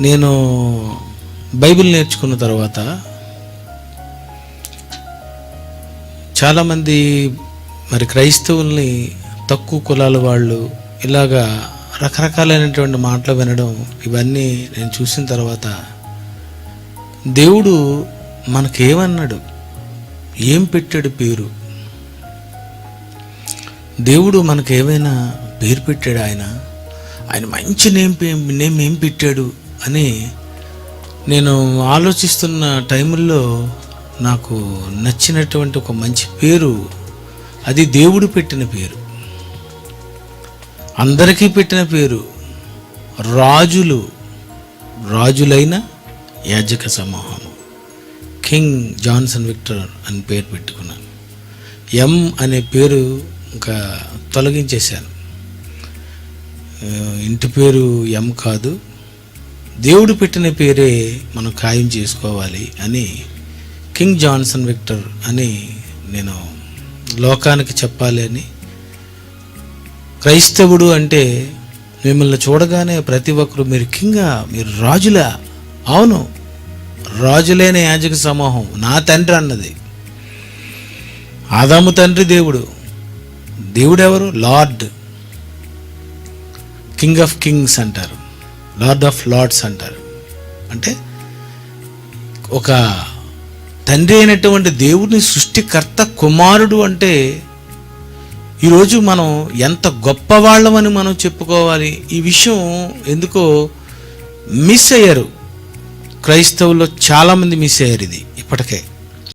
నేను బైబిల్ నేర్చుకున్న తర్వాత చాలామంది మరి క్రైస్తవుల్ని తక్కువ కులాల వాళ్ళు ఇలాగా రకరకాలైనటువంటి మాటలు వినడం ఇవన్నీ నేను చూసిన తర్వాత దేవుడు మనకేమన్నాడు? ఏం పెట్టాడు పేరు? దేవుడు మనకేమైనా పేరు పెట్టాడు ఆయన? ఆయన మంచి నేమ్ పే- నేమ్ ఏం పెట్టాడు? అని నేను ఆలోచిస్తున్న టైంలో నాకు నచ్చినటువంటి ఒక మంచి పేరు అది దేవుడు పెట్టిన పేరు. అందరికీ పెట్టిన పేరు రాజులు రాజులైన యాజక సమూహము. కింగ్ జాన్సన్ విక్టర్ అని పేరు పెట్టుకున్నాను. ఎం అనే పేరు ఇంకా తొలగించేశాను. ఇంటి పేరు ఎం కాదు దేవుడు పెట్టిన పేరే మనం ఖాయం చేసుకోవాలి అని కింగ్ జాన్సన్ విక్టర్ అని నేను లోకానికి చెప్పాలి అని. క్రైస్తవుడు అంటే మిమ్మల్ని చూడగానే ప్రతి ఒక్కరు మీరు కింగా మీరు రాజులా? అవును రాజులైన యాజక సమూహం నా తండ్రి అన్నది. ఆదాము తండ్రి దేవుడు. దేవుడెవరు? లార్డ్. కింగ్ ఆఫ్ కింగ్స్ అంటారు. లార్డ్ ఆఫ్ లార్డ్స్ అంటారు. అంటే ఒక తండ్రి అయినటువంటి దేవుడిని సృష్టికర్త కుమారుడు అంటే ఈరోజు మనం ఎంత గొప్పవాళ్ళమని మనం చెప్పుకోవాలి. ఈ విషయం ఎందుకో మిస్ అయ్యారు. క్రైస్తవుల్లో చాలామంది మిస్ అయ్యారు ఇది ఇప్పటికే.